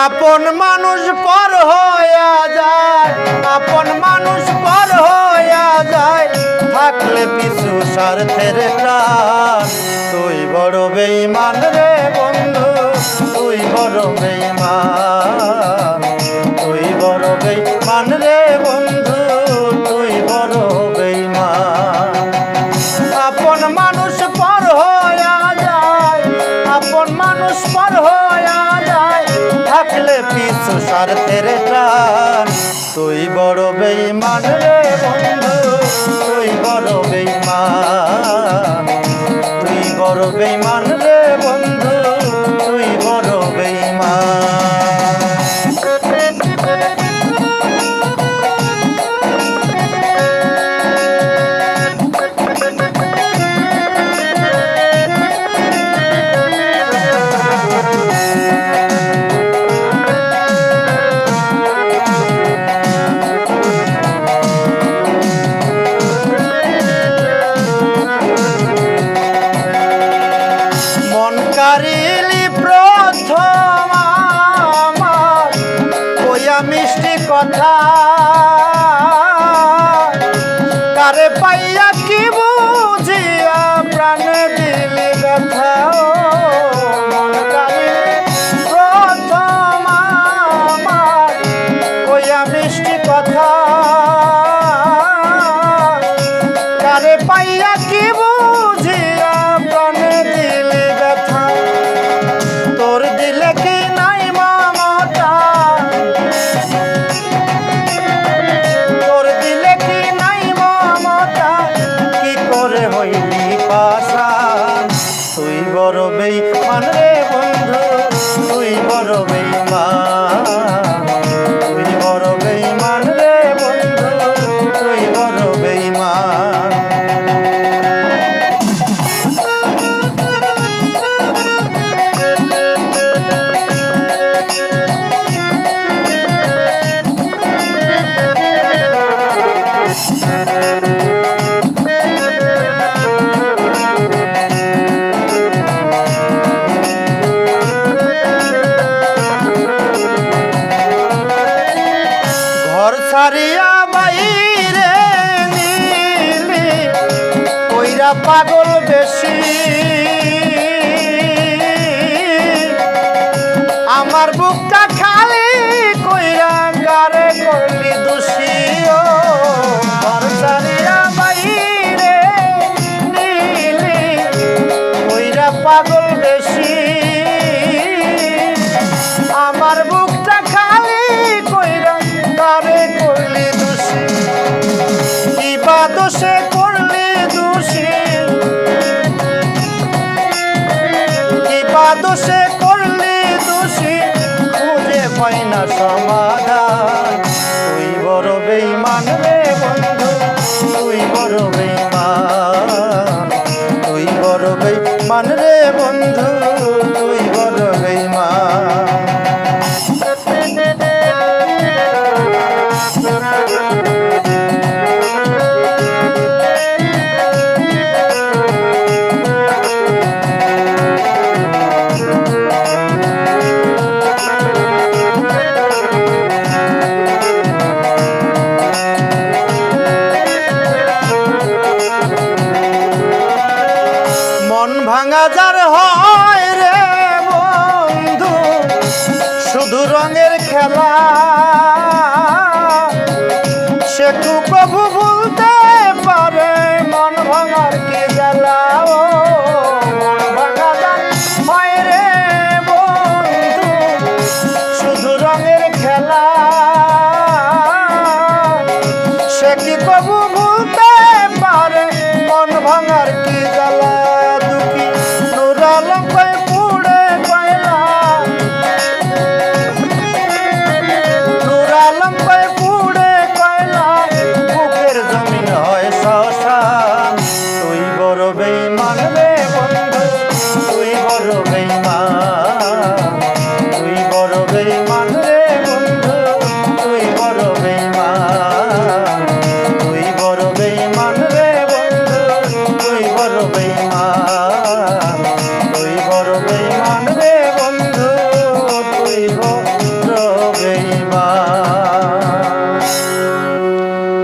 আপন মানুষ পর হইয়া যায়, আপন মানুষ পর হইয়া যায়। থাকলে পিছু স্বার্থের টান। তুই বড় বেইমান রে বন্ধু, তুই বড় বেইমান তুই বড় বেইমান রে বন্ধু, তুই বড় বেইমান আপন মানুষ পর হইয়া যায়, আপন মানুষ পর হইয়া থাকলে পিছু স্বার্থের টান তুই বড় বেইমান রে বন্ধু, তুই বড় বেইমান তুই বড় বেইমান রে বন্ধু, তুই বড় বেইমান কইয়া মিষ্টি কথা। কারে পাইয়া কি বুঝিয়া প্রাণে দিলি ব্যথা? মিষ্টি কথা। কারে পাইয়া পাশান তুই বড় বেইমান রে বন্ধু তুই বড় বেইমান। ছাড়িয়া বাইরে নিলি কইরা পাগল বেশি। আমার বুকটা খালি দোষে করলি দোষী খুঁজে পাই না সমাধান। তুই বড় বেইমান রে বন্ধু, তুই বড় বেইমান খেলা সে প্রভু বলতে পারে মন ভাঙার কি জ্বালা? ও হয় রে